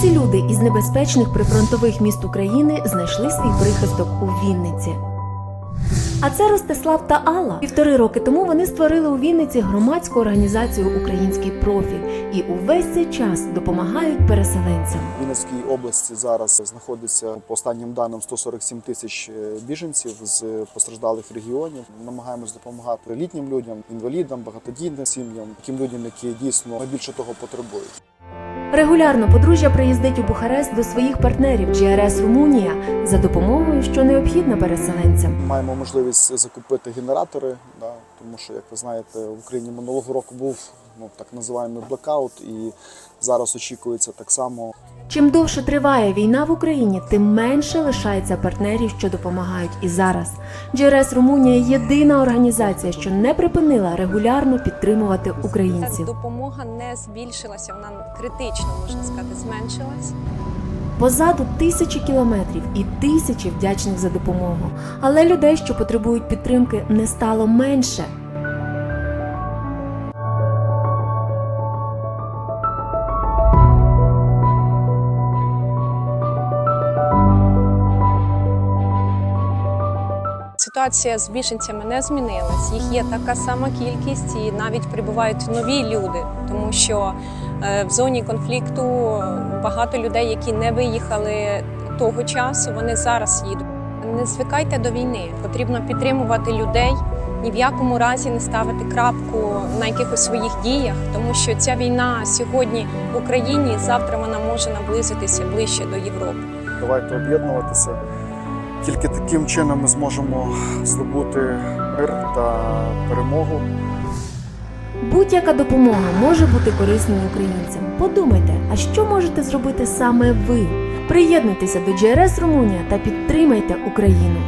ці люди із небезпечних прифронтових міст України знайшли свій прихисток у Вінниці. А це Ростислав та Алла. Півтори роки тому вони створили у Вінниці громадську організацію Український профіль і увесь цей час допомагають переселенцям. В Вінницькій області зараз знаходиться по останнім даним 147 тисяч е, біженців з постраждалих регіонів. Намагаємось допомагати літнім людям, інвалідам, багатодітним сім'ям, таким людям, які дійсно найбільше того потребують. Регулярно подружжя приїздить у Бухарест до своїх партнерів GRS Румунія за допомогою, що необхідна переселенцям. Маємо можливість закупити генератори, да, тому що, як ви знаєте, в Україні минулого року був ну так називаємо блекаут, і зараз очікується так само Чим довше триває війна в Україні, тим менше лишається партнерів, що допомагають і зараз. GRS Румунія єдина організація, що не припинила регулярно підтримувати українців. допомога не збільшилася, вона критично можна сказати, зменшилась. Позаду тисячі кілометрів і тисячі вдячних за допомогу. Але людей, що потребують підтримки, не стало менше. Ситуація з біженцями не змінилась. Їх є така сама кількість, і навіть прибувають нові люди, тому що е, в зоні конфлікту багато людей, які не виїхали того часу, вони зараз їдуть. Не звикайте до війни. Потрібно підтримувати людей, ні в якому разі не ставити крапку на якихось своїх діях, тому що ця війна сьогодні в Україні, завтра вона може наблизитися ближче до Європи. давайте об'єднуватися. Тільки таким чином ми зможемо здобути мир та перемогу. Будь-яка допомога може бути корисною українцям. Подумайте, а що можете зробити саме ви? Приєднуйтеся до GRS Румунія та підтримайте Україну.